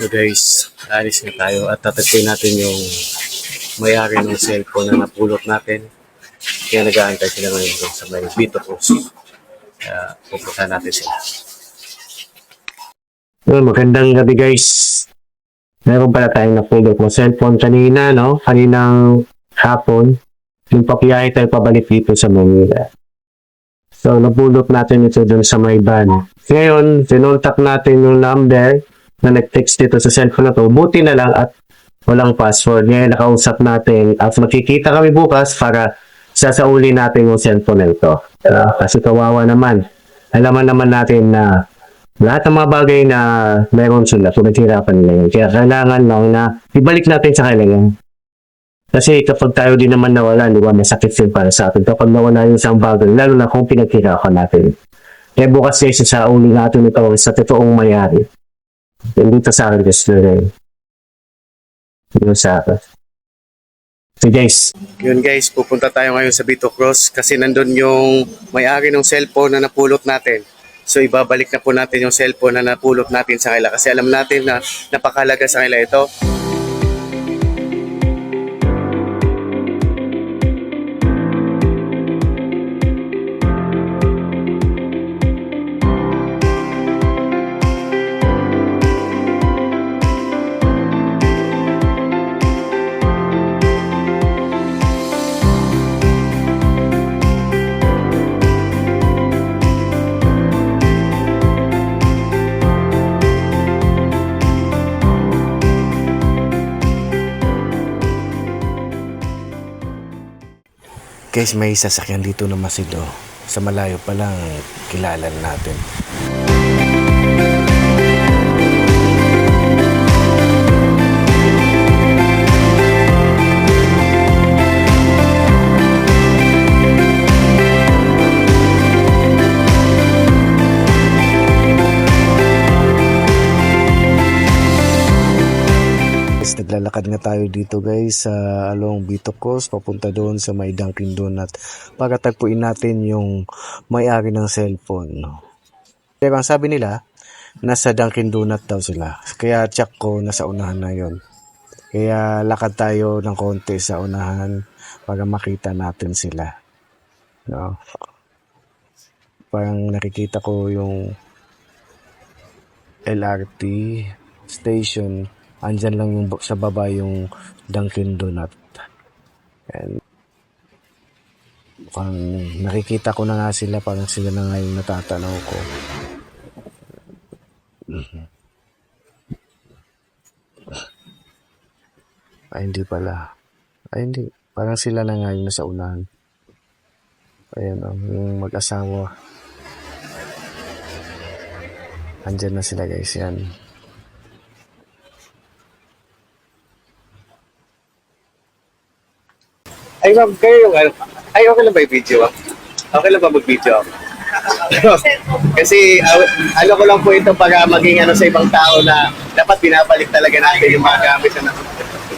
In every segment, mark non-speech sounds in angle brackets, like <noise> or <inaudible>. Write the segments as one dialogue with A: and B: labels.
A: So guys, alis na tayo at tatagpuin natin yung may-ari ng cellphone na napulot natin. Kaya nag-aantay sila ngayon sa may Vito Cruz. Kaya pupunta natin sila. Yun, magandang gabi guys. Meron pala tayong napulot ng cellphone kanina, no? Kaninang hapon. Yung papiyahe tayo pabalik dito sa Manila. So, napulot natin ito dun sa may van. Ngayon, sinultak natin yung number na nag-text dito sa cellphone na to. Buti na lang at walang password. Ngayon, nakausap natin. At makikita kami bukas para sasauli natin yung cellphone na ito. Ah, kasi kawawa naman. Alaman naman natin na lahat ng mga bagay na meron sila, pinaghirapan nila yun. Kaya kailangan lang na ibalik natin sa kanila. Kasi kapag tayo din naman nawala, di ba, masakit din para sa atin. Kapag nawala yung isang bagay, lalo na kung pinaghirapan natin. Kaya bukas guys, sa uli natin ito sa totoong mayari. Dito sa akin guys, rin. Dito sa akin. So guys. Yun guys, pupunta tayo ngayon sa Bito Cross kasi nandun yung may-ari ng cellphone na napulot natin. So ibabalik na po natin yung cellphone na napulot natin sa kanila kasi alam natin na napakalaga sa kanila ito. Guys, may sasakyan dito na masido. Sa malayo pa lang, kilala na natin. Guys, naglalakad nga tayo dito guys sa along Bito Cross papunta doon sa may Dunkin Donut para tagpuin natin yung may-ari ng cellphone. no? Pero ang sabi nila, nasa Dunkin Donut daw sila. Kaya check ko nasa unahan na yon. Kaya lakad tayo ng konti sa unahan para makita natin sila. No? Parang nakikita ko yung LRT station andyan lang yung sa baba yung Dunkin Donut. And mukhang nakikita ko na nga sila parang sila na nga yung natatanaw ko. Mhm. Ay, hindi pala. Ay, hindi. Parang sila na nga yung nasa unahan. Ayan o, yung mag-asawa. Andyan na sila guys, yan. Ay, ma'am, kayo yung ano? Ay, okay lang ba yung video? ah? Okay lang ba mag-video ako? <laughs> Kasi ah, ano ko lang po ito para maging ano sa ibang tao na dapat binabalik talaga natin yung mga gamit na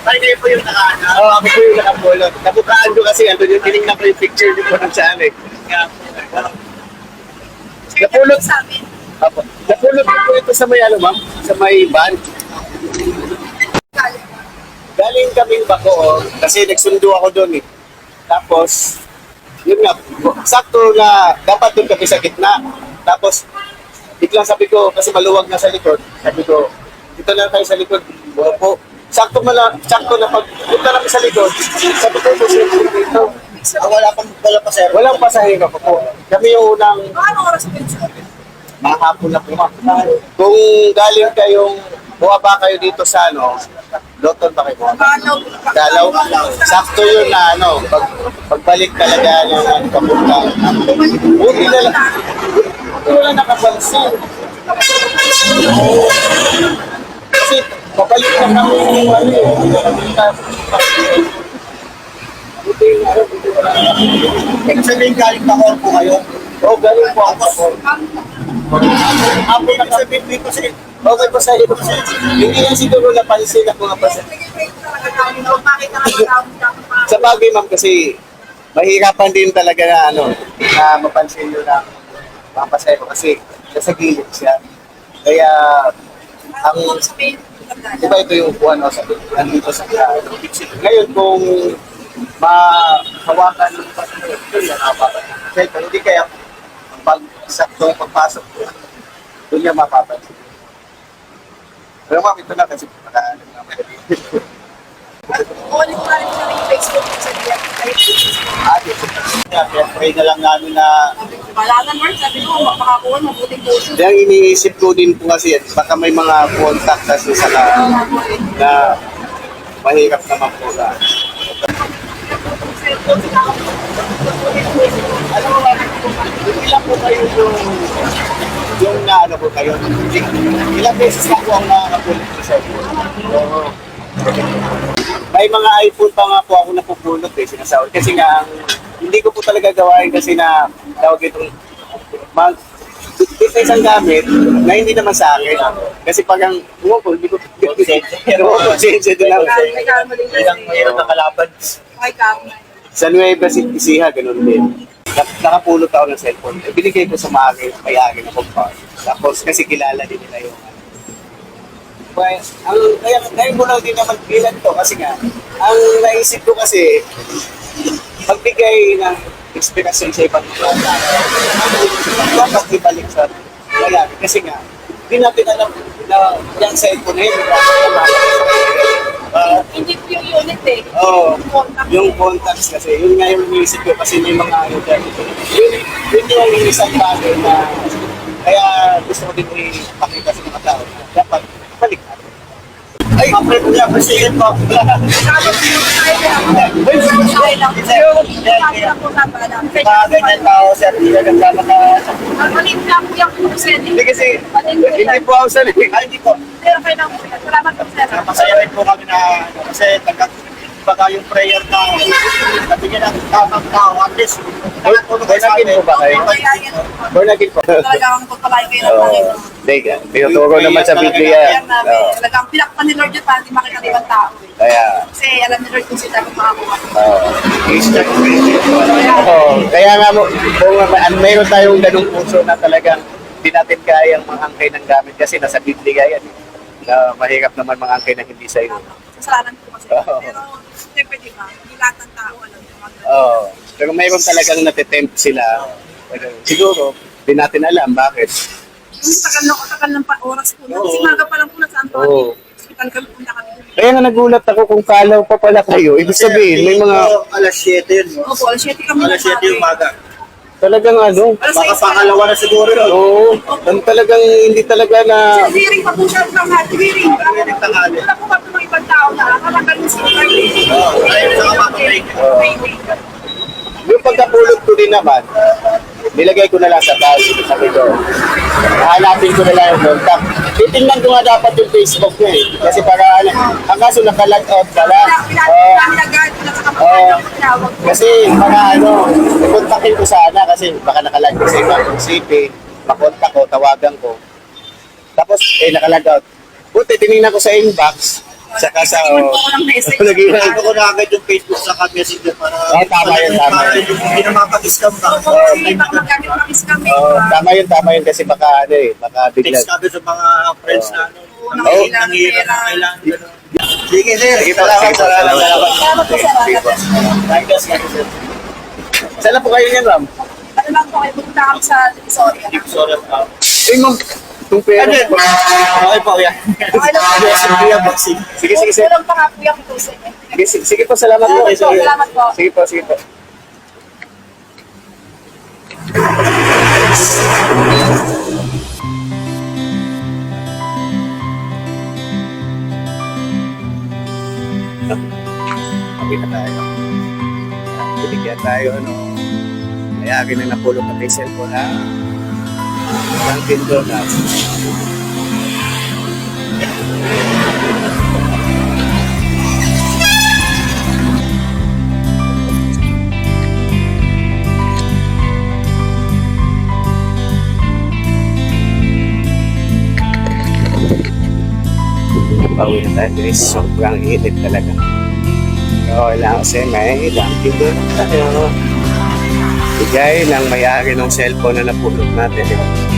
B: Ay, kayo po yung nakaano.
A: Oo, ako po yung nakapulot. Nabukaan ko kasi ando yung tinignan ko yung picture niyo po ng ano eh. Napulot
B: sa amin.
A: Apo. Napulot ko po ito sa may ano ma'am? Sa may van. Galing kaming Bacoor kasi nagsundo ako doon eh. Tapos, yun nga, sakto na dapat doon kami sa gitna. Tapos, biglang sabi ko, kasi maluwag na sa likod, sabi ko, dito lang tayo sa likod. Opo. Sakto mala, sakto na pag punta namin sa likod, sabi ko, po dito.
B: Ah, wala pang wala pa sir.
A: Walang pasahero pa po. Kami yung unang
B: Paano oras po
A: mahapon na po. Kung galing kayong, buwaba kayo dito sa ano, Loton ba kayo? Dalaw, sakto yun na ano, pag, pagbalik talaga ng ano, papunta. Buti na lang, buti wala nakapansin. Kasi papalik na kami ng ano eh. Buti na ano, nakapansin.
B: Ibig sabihin galing pa po kayo.
A: Oh, galing po ako.
B: Apo na sabihin dito sa
A: Okay po sa iyo. Hindi yan siguro napansin ako nga pa sa bagay ma'am kasi mahirapan din talaga na ano na mapansin nyo na mapasaya ko kasi nasa gilid siya. Kaya ang
B: Ang sabihin, Diba ito yung upuan no, sa nandito sa Ngayon kung mahawakan ng. Siyempre, hindi kaya pag saktong pagpasok ko, doon niya mapapansin. Pero ma'am, ito na kasi nakaalam naman.
C: Kukunin ko nga rin sa ring Facebook sa diyan.
B: Ate, kaya pray na lang namin na
C: Wala na, Mark. Sabi ko, mapakakuha, mabuting puso.
B: Kaya iniisip ko din po kasi yan, baka may mga contact kasi sa na, na mahirap naman po na. Ano mo ba, ilan po kayo yung yung na ano po kayo? Ilang beses na po ang nakakapulit sa cellphone? Oo. May mga iPhone pa nga po ako napupulot eh, sinasahod. Kasi nga, ang- hindi ko po talaga gawain kasi na tawag itong mag ito isang gamit na hindi naman sa akin. Kasi pag ang umukol, hindi ko Oo, konsensya <laughs> din ako. Ilang mayroon na kalaban.
C: May kalma.
B: Sa Nueva Ecija, ganun din. Nak- Nakapulot ako ng cellphone. Eh, binigay ko sa mga may-ari na compound. Tapos kasi kilala din nila yung ano. Kaya, ang, kaya ngayon ko lang din naman bilan to kasi nga, ang naisip ko kasi, magbigay ng inspirasyon sa ibang mga tao. Dapat ibalik sa kaya kasi nga, hindi natin alam na yung cellphone na yun, uh,
C: Hindi ko yung unit eh.
B: Oo.
C: Contact.
B: yung contacts kasi, yun nga yung iniisip ko kasi may mga ano dyan. Yun, yun yung isang bagay na kaya gusto ko din ipakita sa mga tao na dapat. Ay, friend niya, appreciate po.
C: Po.
B: Mga ganyan tao, sir, hindi ka ganda ka.
C: Malit na po yung pusen.
B: Hindi kasi, hindi po ako sa Ay, hindi po.
C: Pero kayo lang po. Salamat po, sir.
B: Masaya rin po kami na ano, kasi tagat baka yung prayer na nabigyan ng tamang tao at least nakatulong
A: Born again po ba kayo?
C: Kaya.
A: Born again po.
C: Talagang pagpalain kayo ng Panginoon.
A: Hindi, tinuturo naman sa Biblia.
C: Kaya namin,
A: Oo.
C: talagang pinakpan ni Lord yun para hindi makita ng ibang tao.
A: Kaya,
C: Kasi alam ni Lord kung sino dapat makakuha.
A: oo. Oo. Kaya nga mo, kung may- ano, mayroon tayong ganung puso na talagang hindi natin kayang mangangkay ng gamit kasi nasa Biblia yan. eh. Na mahirap naman mangangkay ng hindi sa'yo.
C: Kasalanan ko kasi.
A: Oo.
C: Pero, siyempre di ba, hindi lahat ng tao alam yung mga
A: Oo. Pero mayroon talagang natitempt sila. Pero Siguro, di natin alam bakit.
C: Yung tagal na tagal ng pa- oras po. Kasi maga pa lang po na sa Antonio.
A: Oo.
C: Hospital kami punta kami.
A: Kaya nga nagulat ako kung kalaw pa pala kayo. Ibig sabihin, may mga
B: alas 7 yun.
C: Opo, alas 7 kami.
B: Alas 7 yung maga.
A: Talagang ano.
C: Alas
B: Baka
C: 6
B: pangalawa na siguro yun.
A: Oo. Ang talagang hindi talaga na...
C: Kasi hearing pa po siya ng mga hearing.
B: Hearing tanghali.
C: Wala po kami mga ibang tao na nakalagal mo sa mga
B: Oo, ayun, saka mapapray.
A: Yung pagkapulot ko din naman, nilagay ko na lang sa bag. Sabi ko, hahanapin ko na lang yung contact. Titingnan ko nga dapat yung Facebook niya eh. Kasi para ano, ang kaso naka-log out pala. Oo. Oo. kasi mga ano, kontakin ko sana kasi baka nakalag ko sa ibang city, makontak ko, tawagan ko. Tapos, eh, nakalag out. Buti, tinignan ko sa inbox, saka sa...
C: Iwan po ako ng message.
A: Lagi na
B: Ito ko na agad yung Facebook sa messenger para
A: Oo, tama yun, tama yun.
B: Hindi na mapag-scam ka.
C: Opo, kasi baka magamit ng scam eh.
A: Oo, tama yun, tama yun kasi baka ano eh, baka bigla.
B: Text doon sa mga friends na ano.
C: Oo,
B: nanghihirap,
C: pera.
B: nangailangan, gano'n. Sige sir,
A: Sige, salamat, salamat, salamat.
C: Salamat.
B: Thank you, sir.
A: Saan na po kayo niyan, ma'am?
C: Ano lang po, kayo pupunta kami sa Divisoria.
B: Sorry. ah.
A: Uy, ma'am, itong pera.
B: Ano yun? Okay po, yan.
C: Okay lang
B: Kuya Boxing.
A: Sige, sige, sige.
C: Kulang pa nga po yung niya.
A: Sige, sige, sige po, salamat po.
C: Salamat po, salamat po.
A: Sige po, sige po. Sabi na tayo. Binigyan tayo, ano, mayagi na napulot na kay cellphone na Dunkin Donuts. Pauwi na tayo guys. Sobrang init talaga. So, lang kasi may dumping doon tayo. Bigay ng may-ari ng cellphone na napulot natin. Ba?